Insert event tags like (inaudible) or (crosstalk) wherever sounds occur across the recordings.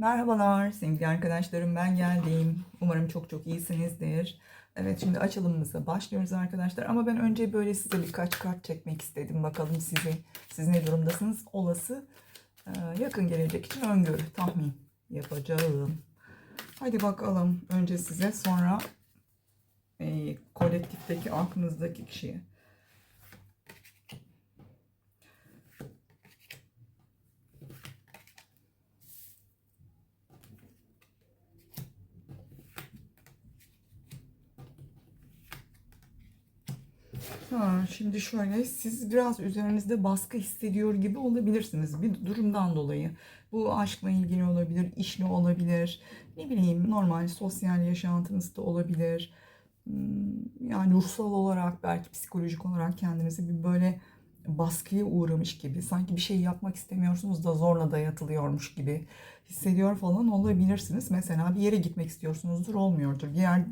Merhabalar sevgili arkadaşlarım ben geldim. Umarım çok çok iyisinizdir. Evet şimdi açılımımıza başlıyoruz arkadaşlar. Ama ben önce böyle size birkaç kart çekmek istedim. Bakalım sizi, siz ne durumdasınız? Olası e, yakın gelecek için öngörü, tahmin yapacağım. Hadi bakalım önce size sonra e, kolektifteki aklınızdaki kişiye. Ha, şimdi şöyle siz biraz üzerinizde baskı hissediyor gibi olabilirsiniz bir durumdan dolayı. Bu aşkla ilgili olabilir, işle olabilir, ne bileyim normal sosyal yaşantınızda olabilir. Hmm, Yani ruhsal olarak belki psikolojik olarak kendinizi bir böyle baskıya uğramış gibi sanki bir şey yapmak istemiyorsunuz da zorla dayatılıyormuş gibi hissediyor falan olabilirsiniz. Mesela bir yere gitmek istiyorsunuzdur olmuyordur. Bir yer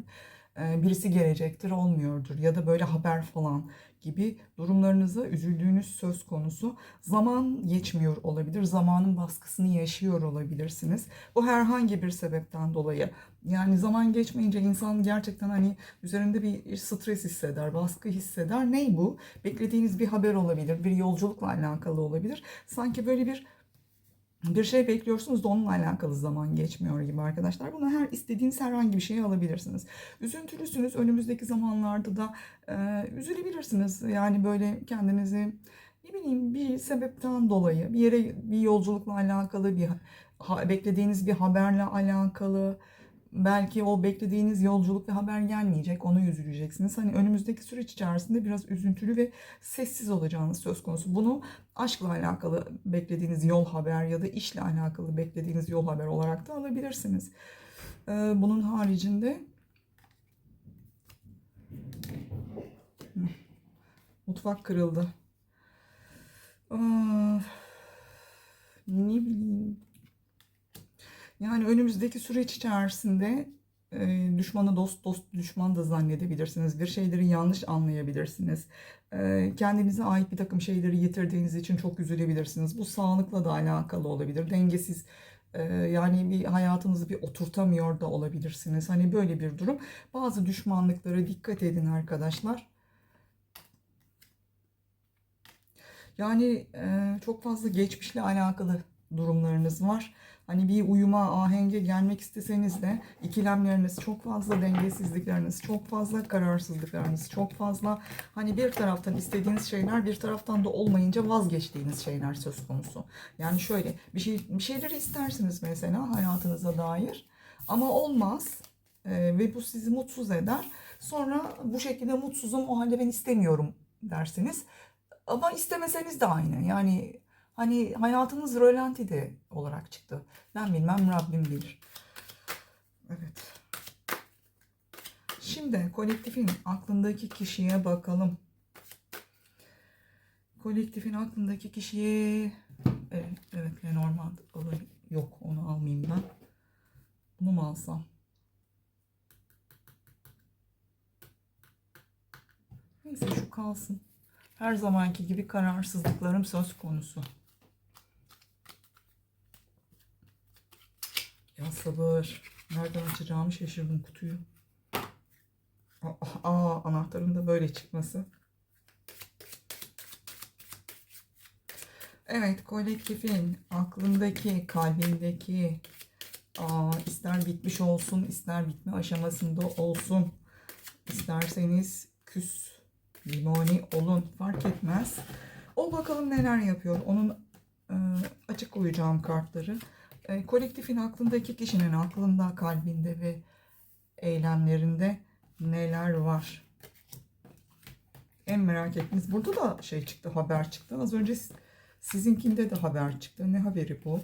birisi gelecektir olmuyordur ya da böyle haber falan gibi durumlarınıza üzüldüğünüz söz konusu. Zaman geçmiyor olabilir, zamanın baskısını yaşıyor olabilirsiniz. Bu herhangi bir sebepten dolayı. Yani zaman geçmeyince insan gerçekten hani üzerinde bir stres hisseder, baskı hisseder. Ney bu? Beklediğiniz bir haber olabilir, bir yolculukla alakalı olabilir. Sanki böyle bir bir şey bekliyorsunuz da onunla alakalı zaman geçmiyor gibi arkadaşlar. Bunu her istediğiniz herhangi bir şeye alabilirsiniz. Üzüntülüsünüz. Önümüzdeki zamanlarda da e, üzülebilirsiniz. Yani böyle kendinizi ne bileyim bir sebepten dolayı bir yere bir yolculukla alakalı bir ha, beklediğiniz bir haberle alakalı belki o beklediğiniz yolculuk ve haber gelmeyecek. Onu üzüleceksiniz. Hani önümüzdeki süreç içerisinde biraz üzüntülü ve sessiz olacağınız söz konusu. Bunu aşkla alakalı beklediğiniz yol haber ya da işle alakalı beklediğiniz yol haber olarak da alabilirsiniz. Ee, bunun haricinde mutfak kırıldı. Ne bileyim. Yani önümüzdeki süreç içerisinde e, düşmanı dost, dost düşman da zannedebilirsiniz. Bir şeyleri yanlış anlayabilirsiniz. E, kendinize ait bir takım şeyleri yitirdiğiniz için çok üzülebilirsiniz. Bu sağlıkla da alakalı olabilir. Dengesiz e, yani bir hayatınızı bir oturtamıyor da olabilirsiniz. Hani böyle bir durum. Bazı düşmanlıklara dikkat edin arkadaşlar. Yani e, çok fazla geçmişle alakalı durumlarınız var. Hani bir uyuma, ahenge gelmek isteseniz de ikilemleriniz çok fazla, dengesizlikleriniz çok fazla, kararsızlıklarınız çok fazla. Hani bir taraftan istediğiniz şeyler, bir taraftan da olmayınca vazgeçtiğiniz şeyler söz konusu. Yani şöyle bir şey bir şeyleri istersiniz mesela hayatınıza dair ama olmaz e, ve bu sizi mutsuz eder. Sonra bu şekilde mutsuzum o halde ben istemiyorum dersiniz. Ama istemeseniz de aynı. Yani Hani hayatınız rölantide olarak çıktı. Ben bilmem Rabbim bilir. Evet. Şimdi kolektifin aklındaki kişiye bakalım. Kolektifin aklındaki kişiye evet, evet Lenormand alayım. Yok onu almayayım ben. Bunu mu alsam? Neyse şu kalsın. Her zamanki gibi kararsızlıklarım söz konusu. Ya sabır. Nereden açacağımı şaşırdım kutuyu. Aa, aa anahtarın da böyle çıkması. Evet kolektifin aklındaki, kalbindeki aa, ister bitmiş olsun, ister bitme aşamasında olsun. isterseniz küs, limoni olun fark etmez. O bakalım neler yapıyor. Onun e, açık koyacağım kartları. E, kolektifin aklındaki kişinin aklında, kalbinde ve eylemlerinde neler var? En merak ettiğiniz burada da şey çıktı, haber çıktı. Az önce sizinkinde de haber çıktı. Ne haberi bu?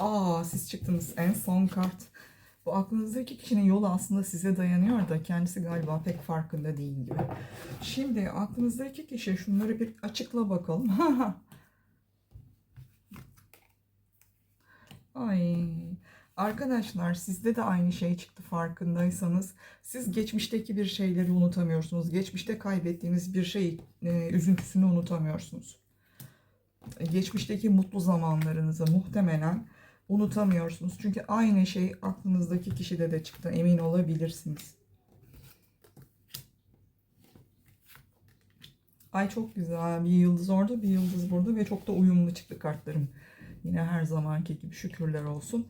Aa siz çıktınız en son kart. Bu aklınızdaki kişinin yolu aslında size dayanıyor da kendisi galiba pek farkında değil gibi. Şimdi aklınızdaki kişi şunları bir açıkla bakalım. (laughs) Ay arkadaşlar sizde de aynı şey çıktı farkındaysanız. Siz geçmişteki bir şeyleri unutamıyorsunuz. Geçmişte kaybettiğiniz bir şey e, üzüntüsünü unutamıyorsunuz. geçmişteki mutlu zamanlarınızı muhtemelen unutamıyorsunuz. Çünkü aynı şey aklınızdaki kişide de çıktı. Emin olabilirsiniz. Ay çok güzel. Bir yıldız orada, bir yıldız burada ve çok da uyumlu çıktı kartlarım. Yine her zamanki gibi şükürler olsun.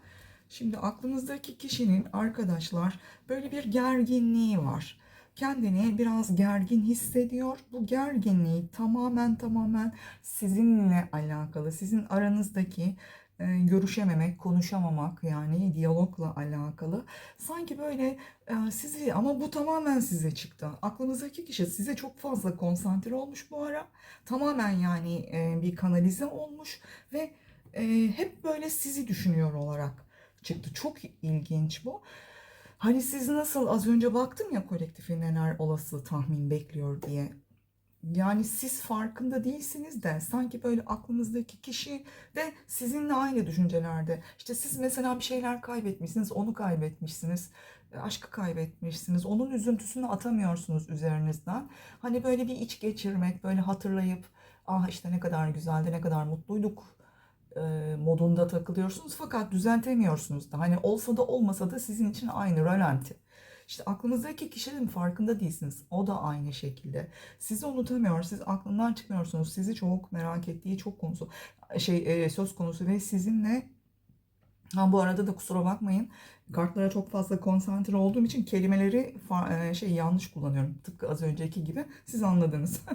Şimdi aklınızdaki kişinin arkadaşlar böyle bir gerginliği var. Kendini biraz gergin hissediyor. Bu gerginliği tamamen tamamen sizinle alakalı. Sizin aranızdaki e, görüşememek, konuşamamak yani diyalogla alakalı. Sanki böyle e, sizi ama bu tamamen size çıktı. Aklınızdaki kişi size çok fazla konsantre olmuş bu ara. Tamamen yani e, bir kanalize olmuş ve e, hep böyle sizi düşünüyor olarak çıktı. Çok ilginç bu. Hani siz nasıl az önce baktım ya kolektifin neler olası tahmin bekliyor diye. Yani siz farkında değilsiniz de sanki böyle aklınızdaki kişi de sizinle aynı düşüncelerde. İşte siz mesela bir şeyler kaybetmişsiniz, onu kaybetmişsiniz, aşkı kaybetmişsiniz. Onun üzüntüsünü atamıyorsunuz üzerinizden. Hani böyle bir iç geçirmek, böyle hatırlayıp ah işte ne kadar güzeldi, ne kadar mutluyduk e, modunda takılıyorsunuz fakat düzeltemiyorsunuz da. Hani olsa da olmasa da sizin için aynı rölanti. İşte aklınızdaki kişinin farkında değilsiniz. O da aynı şekilde. Sizi unutamıyor, siz aklından çıkmıyorsunuz. Sizi çok merak ettiği çok konusu şey e, söz konusu ve sizinle Ha bu arada da kusura bakmayın. Kartlara çok fazla konsantre olduğum için kelimeleri e, şey yanlış kullanıyorum. Tıpkı az önceki gibi. Siz anladınız. (laughs)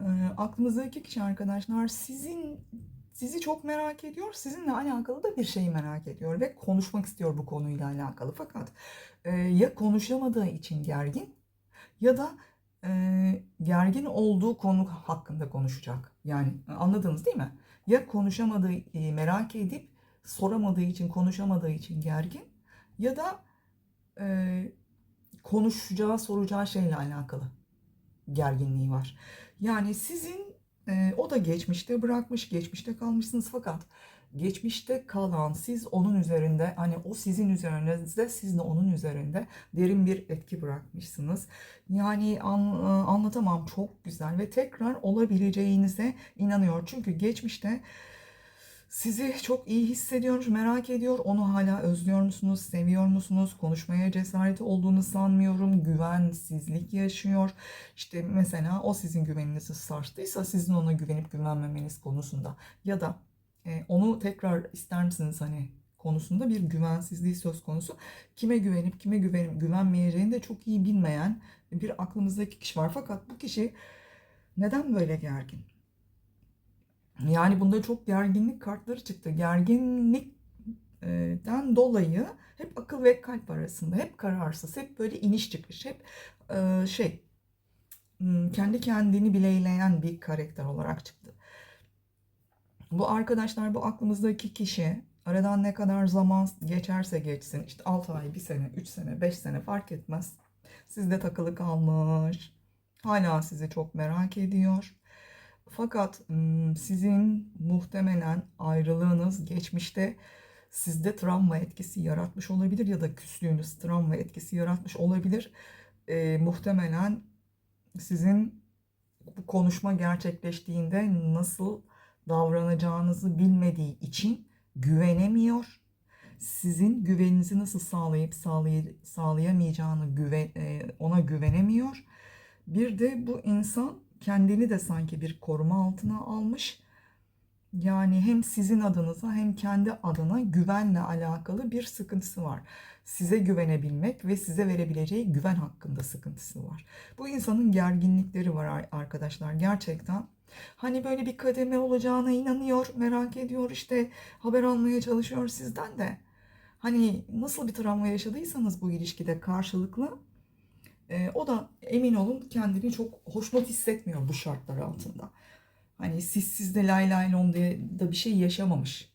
E, Aklınızdaki kişi arkadaşlar sizin sizi çok merak ediyor. Sizinle alakalı da bir şeyi merak ediyor ve konuşmak istiyor bu konuyla alakalı. Fakat e, ya konuşamadığı için gergin ya da e, gergin olduğu konu hakkında konuşacak. Yani anladınız değil mi? Ya konuşamadığı, e, merak edip soramadığı için, konuşamadığı için gergin ya da e, konuşacağı, soracağı şeyle alakalı gerginliği var. Yani sizin e, o da geçmişte bırakmış, geçmişte kalmışsınız fakat geçmişte kalan siz onun üzerinde hani o sizin üzerinizde siz de onun üzerinde derin bir etki bırakmışsınız. Yani an, e, anlatamam çok güzel ve tekrar olabileceğinize inanıyor. Çünkü geçmişte sizi çok iyi hissediyor, merak ediyor. Onu hala özlüyor musunuz, seviyor musunuz? Konuşmaya cesareti olduğunu sanmıyorum. Güvensizlik yaşıyor. İşte mesela o sizin güveninizi sarstıysa sizin ona güvenip güvenmemeniz konusunda ya da e, onu tekrar ister misiniz hani konusunda bir güvensizliği söz konusu. Kime güvenip kime güvenip güvenmeyeceğini de çok iyi bilmeyen bir aklımızdaki kişi var. Fakat bu kişi neden böyle gergin? Yani bunda çok gerginlik kartları çıktı. Gerginlikten dolayı hep akıl ve kalp arasında, hep kararsız, hep böyle iniş çıkış, hep e, şey hmm, kendi kendini bileyleyen bir karakter olarak çıktı. Bu arkadaşlar bu aklımızdaki kişi aradan ne kadar zaman geçerse geçsin işte 6 ay, 1 sene, 3 sene, 5 sene fark etmez. Sizde takılı kalmış. Hala sizi çok merak ediyor. Fakat sizin muhtemelen ayrılığınız geçmişte sizde travma etkisi yaratmış olabilir ya da küslüğünüz travma etkisi yaratmış olabilir. E, muhtemelen sizin bu konuşma gerçekleştiğinde nasıl davranacağınızı bilmediği için güvenemiyor. Sizin güveninizi nasıl sağlayıp sağlay sağlayamayacağını güven, ona güvenemiyor. Bir de bu insan kendini de sanki bir koruma altına almış. Yani hem sizin adınıza hem kendi adına güvenle alakalı bir sıkıntısı var. Size güvenebilmek ve size verebileceği güven hakkında sıkıntısı var. Bu insanın gerginlikleri var arkadaşlar gerçekten. Hani böyle bir kademe olacağına inanıyor, merak ediyor işte haber almaya çalışıyor sizden de. Hani nasıl bir travma yaşadıysanız bu ilişkide karşılıklı e, o da emin olun kendini çok hoşnut hissetmiyor bu şartlar altında. Hani siz sizde lay lay lon diye da bir şey yaşamamış.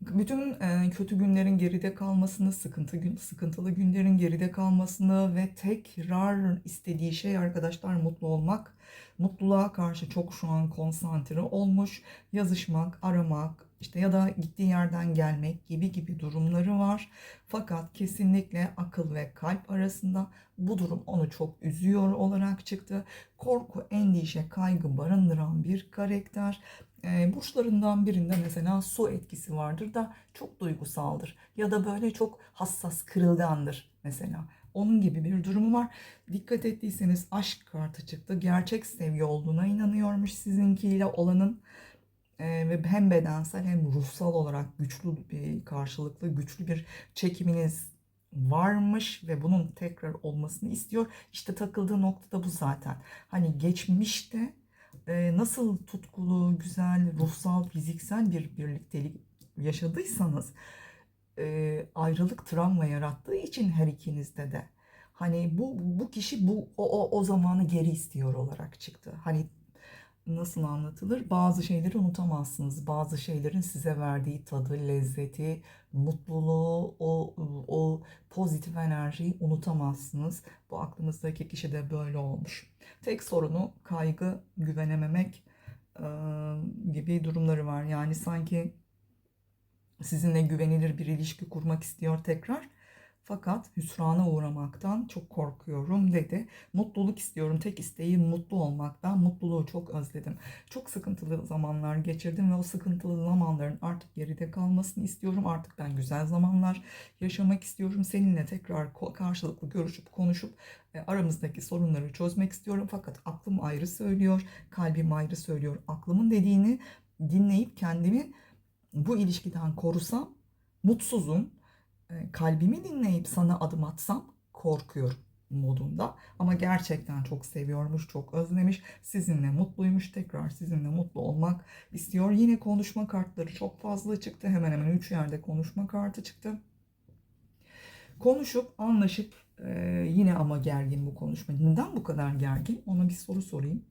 bütün e, kötü günlerin geride kalmasını, sıkıntı gün, sıkıntılı günlerin geride kalmasını ve tekrar istediği şey arkadaşlar mutlu olmak. Mutluluğa karşı çok şu an konsantre olmuş. Yazışmak, aramak, işte ya da gittiği yerden gelmek gibi gibi durumları var. Fakat kesinlikle akıl ve kalp arasında bu durum onu çok üzüyor olarak çıktı. Korku, endişe, kaygı barındıran bir karakter. E, burçlarından birinde mesela su etkisi vardır da çok duygusaldır. Ya da böyle çok hassas, kırılgandır mesela. Onun gibi bir durumu var. Dikkat ettiyseniz aşk kartı çıktı. Gerçek sevgi olduğuna inanıyormuş sizinkiyle olanın. Ve hem bedensel hem ruhsal olarak güçlü bir karşılıklı güçlü bir çekiminiz varmış ve bunun tekrar olmasını istiyor. İşte takıldığı nokta da bu zaten. Hani geçmişte nasıl tutkulu, güzel, ruhsal, fiziksel bir birliktelik yaşadıysanız ayrılık travma yarattığı için her ikinizde de hani bu bu kişi bu o, o, o zamanı geri istiyor olarak çıktı. Hani nasıl anlatılır? Bazı şeyleri unutamazsınız. Bazı şeylerin size verdiği tadı, lezzeti, mutluluğu, o o pozitif enerjiyi unutamazsınız. Bu aklınızdaki kişi de böyle olmuş. Tek sorunu kaygı, güvenememek e, gibi durumları var. Yani sanki sizinle güvenilir bir ilişki kurmak istiyor tekrar. Fakat hüsrana uğramaktan çok korkuyorum dedi. Mutluluk istiyorum. Tek isteğim mutlu olmak. Ben mutluluğu çok özledim. Çok sıkıntılı zamanlar geçirdim ve o sıkıntılı zamanların artık geride kalmasını istiyorum. Artık ben güzel zamanlar yaşamak istiyorum. Seninle tekrar karşılıklı görüşüp konuşup e, aramızdaki sorunları çözmek istiyorum. Fakat aklım ayrı söylüyor, kalbim ayrı söylüyor. Aklımın dediğini dinleyip kendimi bu ilişkiden korusam mutsuzum. E, kalbimi dinleyip sana adım atsam korkuyorum modunda. Ama gerçekten çok seviyormuş, çok özlemiş. Sizinle mutluymuş. Tekrar sizinle mutlu olmak istiyor. Yine konuşma kartları çok fazla çıktı. Hemen hemen 3 yerde konuşma kartı çıktı. Konuşup anlaşıp e, yine ama gergin bu konuşma. Neden bu kadar gergin? Ona bir soru sorayım.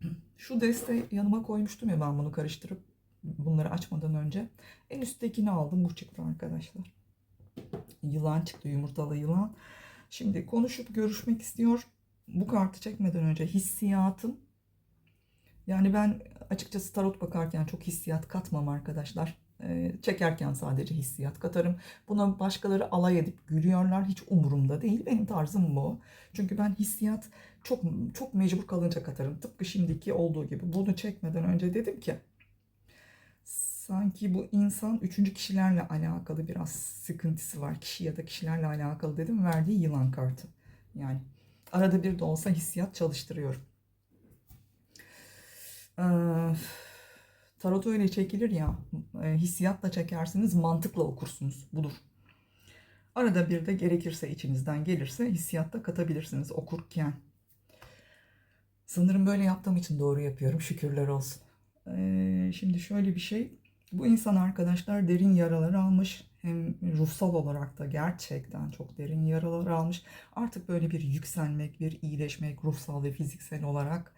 (clears throat) Şu deste yanıma koymuştum ya ben bunu karıştırıp bunları açmadan önce. En üsttekini aldım. Bu çıktı arkadaşlar. Yılan çıktı. Yumurtalı yılan. Şimdi konuşup görüşmek istiyor. Bu kartı çekmeden önce hissiyatım. Yani ben açıkçası tarot bakarken çok hissiyat katmam arkadaşlar. Ee, çekerken sadece hissiyat katarım. Buna başkaları alay edip gülüyorlar. Hiç umurumda değil. Benim tarzım bu. Çünkü ben hissiyat çok çok mecbur kalınca katarım. Tıpkı şimdiki olduğu gibi. Bunu çekmeden önce dedim ki sanki bu insan üçüncü kişilerle alakalı biraz sıkıntısı var. Kişi ya da kişilerle alakalı dedim. Verdiği yılan kartı. Yani arada bir de olsa hissiyat çalıştırıyorum. Ee, tarot öyle çekilir ya. E, hissiyatla çekersiniz, mantıkla okursunuz. Budur. Arada bir de gerekirse içinizden gelirse hissiyatta katabilirsiniz okurken. Sanırım böyle yaptığım için doğru yapıyorum. Şükürler olsun. Ee, şimdi şöyle bir şey. Bu insan arkadaşlar derin yaralar almış. Hem ruhsal olarak da gerçekten çok derin yaralar almış. Artık böyle bir yükselmek, bir iyileşmek ruhsal ve fiziksel olarak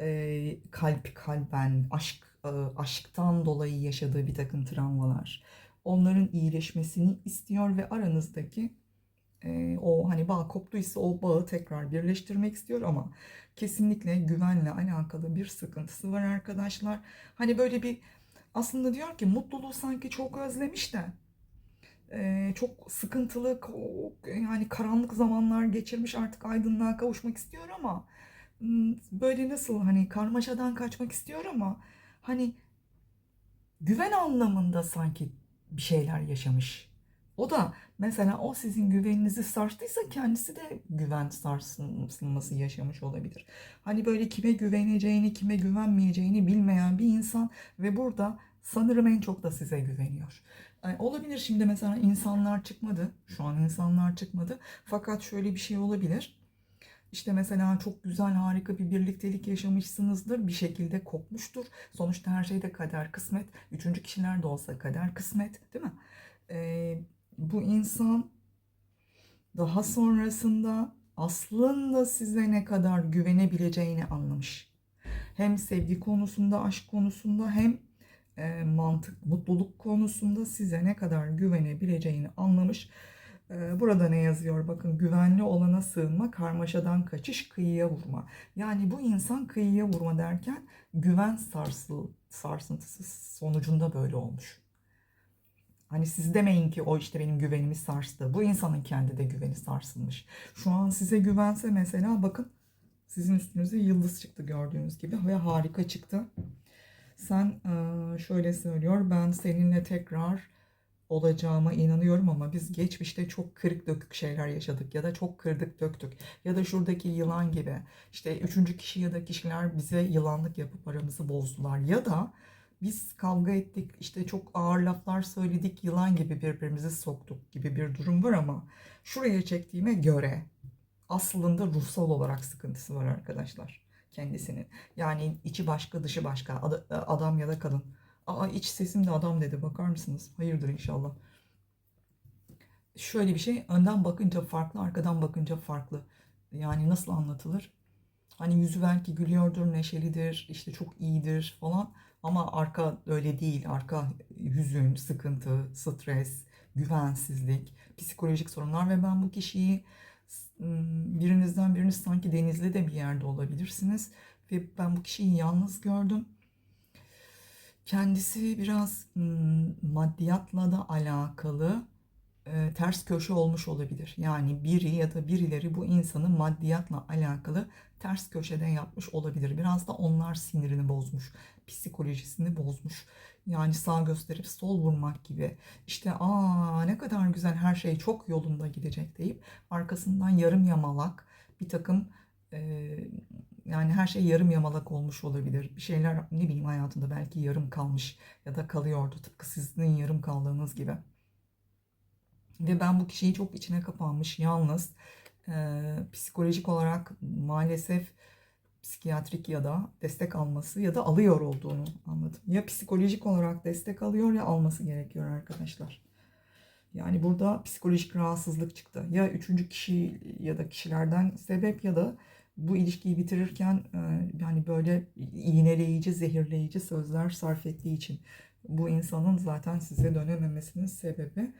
e, kalp kalben, aşk e, aşktan dolayı yaşadığı bir takım travmalar. Onların iyileşmesini istiyor ve aranızdaki e, o hani bağ koptuysa o bağı tekrar birleştirmek istiyor ama kesinlikle güvenle alakalı bir sıkıntısı var arkadaşlar. Hani böyle bir aslında diyor ki mutluluğu sanki çok özlemiş de çok sıkıntılı yani karanlık zamanlar geçirmiş artık aydınlığa kavuşmak istiyor ama böyle nasıl hani karmaşadan kaçmak istiyor ama hani güven anlamında sanki bir şeyler yaşamış. O da mesela o sizin güveninizi sarstıysa kendisi de güven sarsılması yaşamış olabilir. Hani böyle kime güveneceğini, kime güvenmeyeceğini bilmeyen bir insan ve burada sanırım en çok da size güveniyor. Yani olabilir şimdi mesela insanlar çıkmadı. Şu an insanlar çıkmadı. Fakat şöyle bir şey olabilir. İşte mesela çok güzel harika bir birliktelik yaşamışsınızdır. Bir şekilde kopmuştur. Sonuçta her şeyde kader kısmet. Üçüncü kişiler de olsa kader kısmet değil mi? Ee, bu insan daha sonrasında aslında size ne kadar güvenebileceğini anlamış. Hem sevgi konusunda, aşk konusunda hem e, mantık, mutluluk konusunda size ne kadar güvenebileceğini anlamış. E, burada ne yazıyor? Bakın güvenli olana sığınma, karmaşadan kaçış, kıyıya vurma. Yani bu insan kıyıya vurma derken güven sarsıl, sarsıntısı sonucunda böyle olmuş. Hani siz demeyin ki o işte benim güvenimi sarstı. Bu insanın kendi de güveni sarsılmış. Şu an size güvense mesela bakın sizin üstünüze yıldız çıktı gördüğünüz gibi ve harika çıktı. Sen şöyle söylüyor ben seninle tekrar olacağıma inanıyorum ama biz geçmişte çok kırık dökük şeyler yaşadık ya da çok kırdık döktük ya da şuradaki yılan gibi işte üçüncü kişi ya da kişiler bize yılanlık yapıp aramızı bozdular ya da biz kavga ettik işte çok ağır laflar söyledik yılan gibi birbirimizi soktuk gibi bir durum var ama şuraya çektiğime göre aslında ruhsal olarak sıkıntısı var arkadaşlar kendisinin. Yani içi başka dışı başka Ad- adam ya da kadın. Aa iç sesim de adam dedi bakar mısınız? Hayırdır inşallah. Şöyle bir şey önden bakınca farklı arkadan bakınca farklı. Yani nasıl anlatılır? Hani yüzü belki gülüyordur, neşelidir, işte çok iyidir falan. Ama arka öyle değil. Arka hüzün, sıkıntı, stres, güvensizlik, psikolojik sorunlar ve ben bu kişiyi birinizden biriniz sanki denizli de bir yerde olabilirsiniz ve ben bu kişiyi yalnız gördüm. Kendisi biraz maddiyatla da alakalı e, ters köşe olmuş olabilir. Yani biri ya da birileri bu insanı maddiyatla alakalı ters köşede yapmış olabilir. Biraz da onlar sinirini bozmuş, psikolojisini bozmuş. Yani sağ gösterip sol vurmak gibi. İşte aa ne kadar güzel her şey çok yolunda gidecek deyip arkasından yarım yamalak bir takım e, yani her şey yarım yamalak olmuş olabilir. Bir şeyler ne bileyim hayatında belki yarım kalmış ya da kalıyordu tıpkı sizin yarım kaldığınız gibi. Ve ben bu kişiyi çok içine kapanmış, yalnız, eee, psikolojik olarak maalesef psikiyatrik ya da destek alması ya da alıyor olduğunu anladım. Ya psikolojik olarak destek alıyor ya alması gerekiyor arkadaşlar. Yani burada psikolojik rahatsızlık çıktı. Ya üçüncü kişi ya da kişilerden sebep ya da bu ilişkiyi bitirirken e, yani böyle iğneleyici, zehirleyici sözler sarf ettiği için bu insanın zaten size dönememesinin sebebi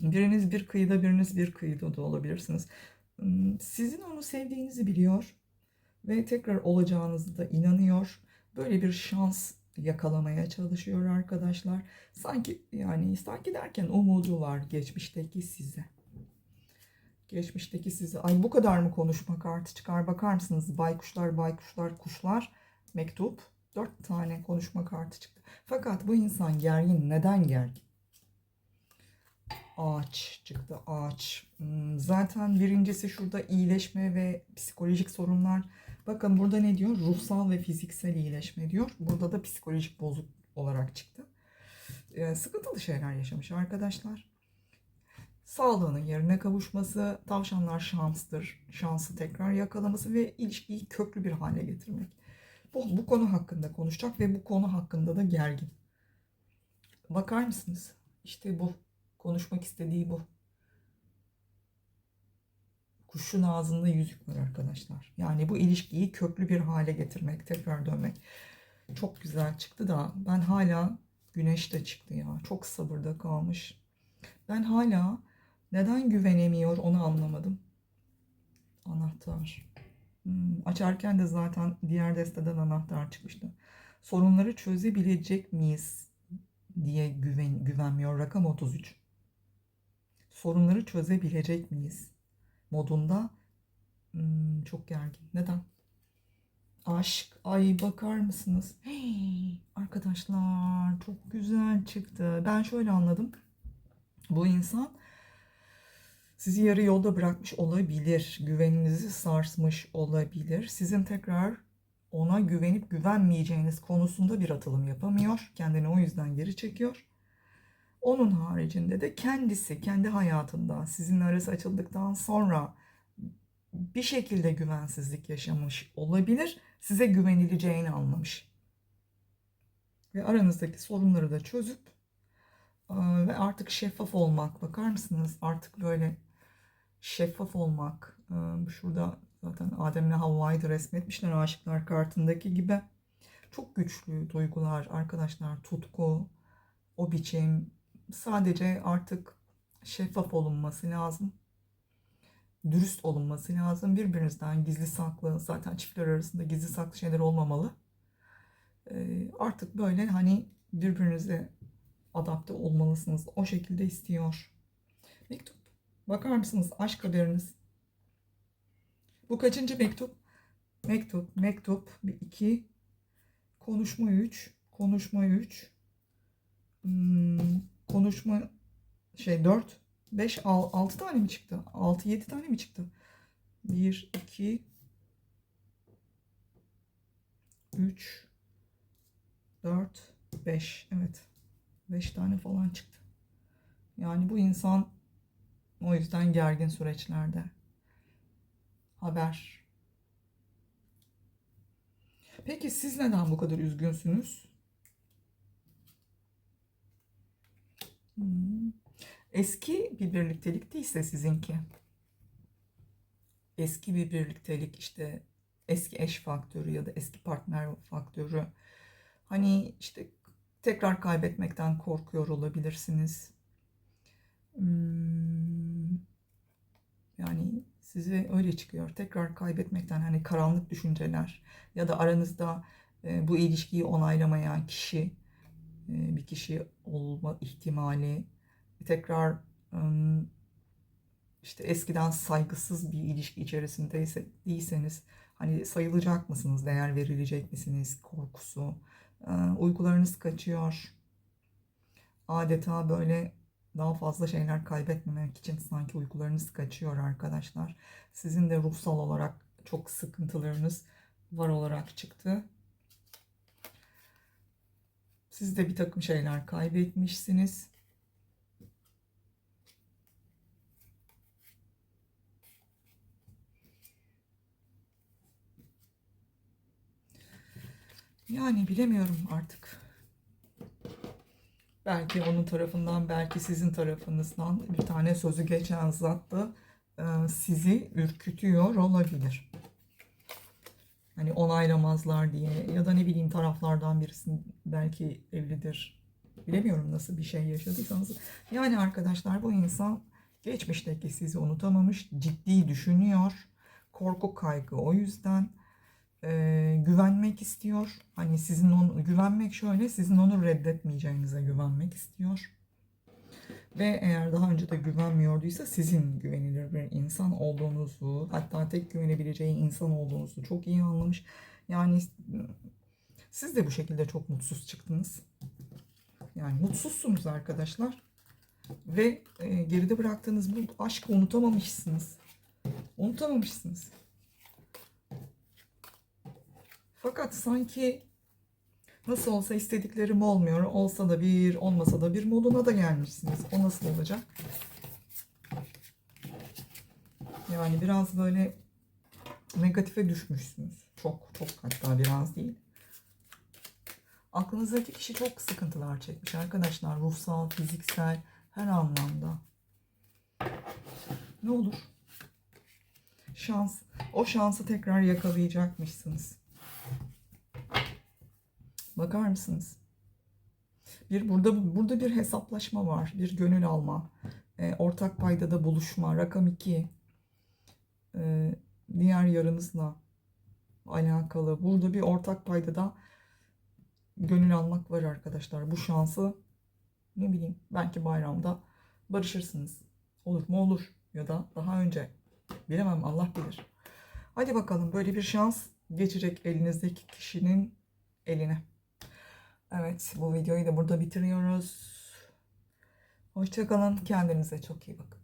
Biriniz bir kıyıda, biriniz bir kıyıda da olabilirsiniz. Hmm, Sizin onu sevdiğinizi biliyor ve tekrar olacağınızı da inanıyor. Böyle bir şans yakalamaya çalışıyor arkadaşlar. Sanki yani sanki derken umudu var geçmişteki size. Geçmişteki size. Ay bu kadar mı konuşma kartı çıkar bakar mısınız? Baykuşlar, baykuşlar, kuşlar, mektup. Dört tane konuşma kartı çıktı. Fakat bu insan gergin. Neden gergin? Ağaç çıktı ağaç. Hmm, Zaten birincisi şurada iyileşme ve psikolojik sorunlar. Bakın burada ne diyor? Ruhsal ve fiziksel iyileşme diyor. Burada da psikolojik bozuk olarak çıktı. Ee, sıkıntılı şeyler yaşamış arkadaşlar. Sağlığının yerine kavuşması, tavşanlar şanstır. Şansı tekrar yakalaması ve ilişkiyi köklü bir hale getirmek. Bu, bu konu hakkında konuşacak ve bu konu hakkında da gergin. Bakar mısınız? İşte bu. Konuşmak istediği bu. Kuşun ağzında yüzük var arkadaşlar. Yani bu ilişkiyi köklü bir hale getirmek, tekrar dönmek. Çok güzel çıktı da ben hala güneş de çıktı ya. Çok sabırda kalmış. Ben hala neden güvenemiyor onu anlamadım. Anahtar. Hmm, açarken de zaten diğer desteden anahtar çıkmıştı. Sorunları çözebilecek miyiz diye güven, güvenmiyor. Rakam 33 sorunları çözebilecek miyiz modunda hmm, çok gergin. Neden? Aşk. Ay bakar mısınız? Hey, (gasps) arkadaşlar çok güzel çıktı. Ben şöyle anladım. Bu insan sizi yarı yolda bırakmış olabilir. Güveninizi sarsmış olabilir. Sizin tekrar ona güvenip güvenmeyeceğiniz konusunda bir atılım yapamıyor. Kendini o yüzden geri çekiyor. Onun haricinde de kendisi kendi hayatında sizin arası açıldıktan sonra bir şekilde güvensizlik yaşamış olabilir. Size güvenileceğini anlamış. Ve aranızdaki sorunları da çözüp ve artık şeffaf olmak. Bakar mısınız? Artık böyle şeffaf olmak. Şurada zaten Adem'le Havva'yı da resmetmişler aşıklar kartındaki gibi. Çok güçlü duygular arkadaşlar. Tutku, o biçim. Sadece artık şeffaf olunması lazım. Dürüst olunması lazım. Birbirinizden gizli saklı, zaten çiftler arasında gizli saklı şeyler olmamalı. Ee, artık böyle hani birbirinize adapte olmalısınız. O şekilde istiyor. Mektup. Bakar mısınız? Aşk haberiniz. Bu kaçıncı mektup? Mektup, mektup. Bir, iki. Konuşma üç. Konuşma üç. Hmm, konuşma şey dört. Beş, al, altı tane mi çıktı? Altı, yedi tane mi çıktı? Bir, iki. Üç. Dört. Beş. Evet. Beş tane falan çıktı. Yani bu insan o yüzden gergin süreçlerde. Haber. Peki siz neden bu kadar üzgünsünüz? Eski bir birliktelik değilse sizinki. Eski bir birliktelik işte eski eş faktörü ya da eski partner faktörü. Hani işte tekrar kaybetmekten korkuyor olabilirsiniz. Hmm, yani size öyle çıkıyor. Tekrar kaybetmekten hani karanlık düşünceler ya da aranızda e, bu ilişkiyi onaylamayan kişi bir kişi olma ihtimali tekrar işte eskiden saygısız bir ilişki içerisindeyse değilseniz hani sayılacak mısınız, değer verilecek misiniz korkusu, e, uykularınız kaçıyor. Adeta böyle daha fazla şeyler kaybetmemek için sanki uykularınız kaçıyor arkadaşlar. Sizin de ruhsal olarak çok sıkıntılarınız var olarak çıktı. Siz de bir takım şeyler kaybetmişsiniz. Yani bilemiyorum artık. Belki onun tarafından, belki sizin tarafınızdan bir tane sözü geçen zat da e, sizi ürkütüyor olabilir. Hani onaylamazlar diye ya da ne bileyim taraflardan birisi belki evlidir. Bilemiyorum nasıl bir şey yaşadıysanız. Yani arkadaşlar bu insan geçmişteki sizi unutamamış, ciddi düşünüyor. Korku, kaygı o yüzden e, güvenmek istiyor. Hani sizin onu güvenmek şöyle, sizin onu reddetmeyeceğinize güvenmek istiyor. Ve eğer daha önce de güvenmiyorduysa sizin güvenilir bir insan olduğunuzu, hatta tek güvenebileceği insan olduğunuzu çok iyi anlamış. Yani siz de bu şekilde çok mutsuz çıktınız. Yani mutsuzsunuz arkadaşlar. Ve e, geride bıraktığınız bu aşkı unutamamışsınız. Unutamamışsınız. Fakat sanki nasıl olsa istediklerim olmuyor. Olsa da bir, olmasa da bir moduna da gelmişsiniz. O nasıl olacak? Yani biraz böyle negatife düşmüşsünüz. Çok çok hatta biraz değil. Aklınızdaki kişi çok sıkıntılar çekmiş arkadaşlar. Ruhsal, fiziksel her anlamda. Ne olur? Şans. O şansı tekrar yakalayacakmışsınız. Bakar mısınız? Bir burada burada bir hesaplaşma var, bir gönül alma, e, ortak paydada buluşma, rakam 2, e, diğer yarınızla alakalı. Burada bir ortak paydada gönül almak var arkadaşlar. Bu şansı ne bileyim belki bayramda barışırsınız. Olur mu olur ya da daha önce bilemem Allah bilir. Hadi bakalım böyle bir şans geçecek elinizdeki kişinin eline. Evet bu videoyu da burada bitiriyoruz. Hoşçakalın. Kendinize çok iyi bakın.